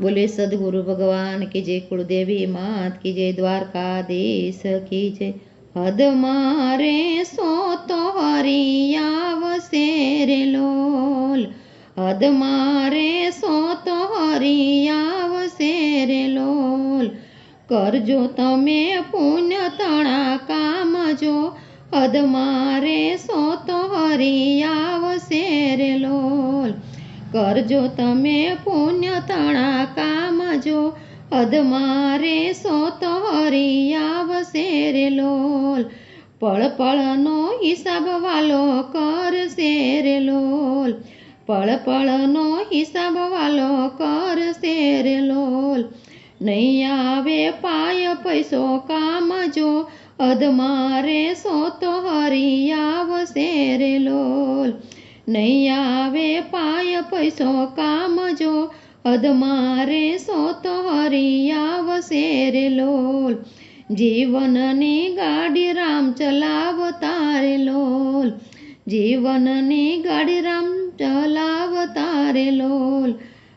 બોલે, સદગુરુ ભગવાન કે જે કુળદેવી માત કે જય દ્વારકાધીશ કી જય હદ મારે સો તો હરિયાવશે રે લોલ. હદ મારે સો તો હરિયાવશે રે લોલ. કરજો તમે પુણ્ય તણા કામ જો. હદ મારે સો તો હરિયાવશે રે લોલ. કરજો તમે પુણ્ય તણા કામ જો હદ મારે સો તો હરિયાવશે રે લોલ. પળ પળનો હિસાબ વાલો કરશે રે લોલ. પળ પળનો હિસાબ વાલો કરશે રે લોલ. નહીં આવે પાય પૈસો કામ જો અધ મારે સો તો હરિયાવશે રે લોલ. નહીં આવે પાય પૈસો કામ જો અધમારે સો તો હરિયાવશે રે લોલ. જીવનની ગાડી રામ ચલાવતા રે લોલ. જીવનની ગાડી રામ ચલાવતા રે લોલ.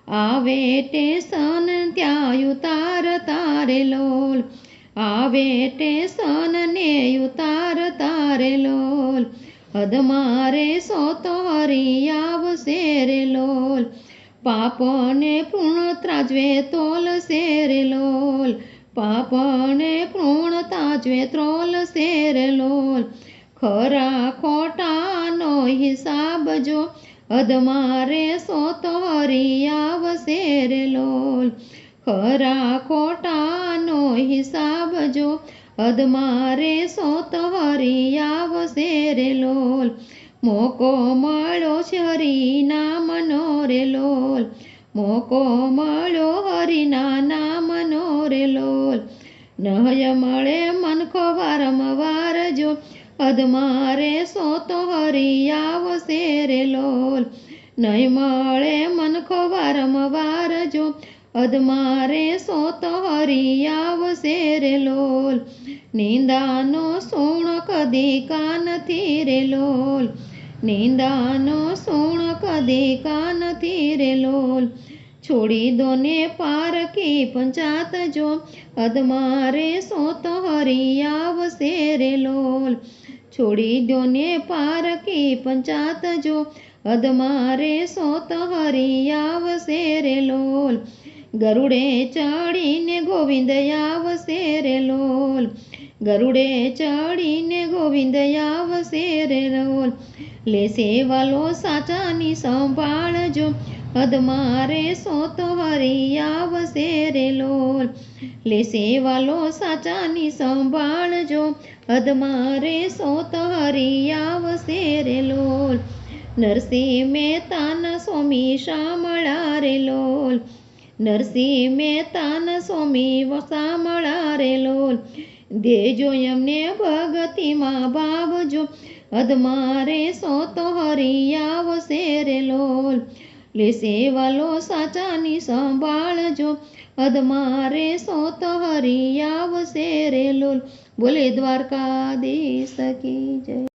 આવે ટેશન ત્યાં ઉતાર તારે લોલ. આવે ટેશન ને ઉતાર તારે લોલ. હદ મારે સો તો હરિયાવશે રે લોલ. પાપને પૂર્ણ ત્રાજવે તોલ શેર લોલ. પાપને પૂર્ણ તાજવે ત્રોલ શેર લોલ. ખરા ખોટાનો હિસાબ જો અધમારે સો તો હરિયાવશે રે લોલ. ખરા ખોટાનો હિસાબ જો અધમારે સો તો હરિયાવશે રે લોલ. મોકો મળો છે હરિનામનો રે લોલ. મોકો મળો હરિના નામનો રે લોલ. નહય મળે મનખો વારંવાર જો. અધમારે સો તો હરિયાવશે રે લોલ. નહીં મળે મનખો વારંવાર જો. અધમારે સો તો હરિયાવશે રે લોલ. નિંદાનો સુણ કદી કાનથી રે લોલ. નિંદાનો સુણ કદી કાનથી રે લોલ. છોડી દો ને પારકી પંચાત જો. અધમારે સો તો આવશે રે લોલ. છોડી દો ને પારકી પંચાત જો. અધમારે સો તો આવશે રે લોલ. ગરુડે ચડીને ગોવિંદ આવશે રે લોલ. ગરુડે ચડીને ગોવિંદ આવશે રે લોલ લેશે વાલો સાચાની સંભાળજો અધમારે સો તો આવશે રે લોલ. લેશે વાલો સાચાની સંભાળજો અધમારે સો તો આવશે રે લોલ. નરસિંહ મહેતાના સ્વામી શામળા રે લોલ. નરસિંહ મહેતાના સ્વામી સામળા રે લોલ. દેજો એમને ભગતિમાં ભાવજો. અધમારે સો તો હરિયાવશે રે લોલ. લેશે વાલો સાચાની સંભાળજો. અધમારે સો તો હરિયાવશે રે લોલ. બોલે દ્વારકાધીશ કી જય.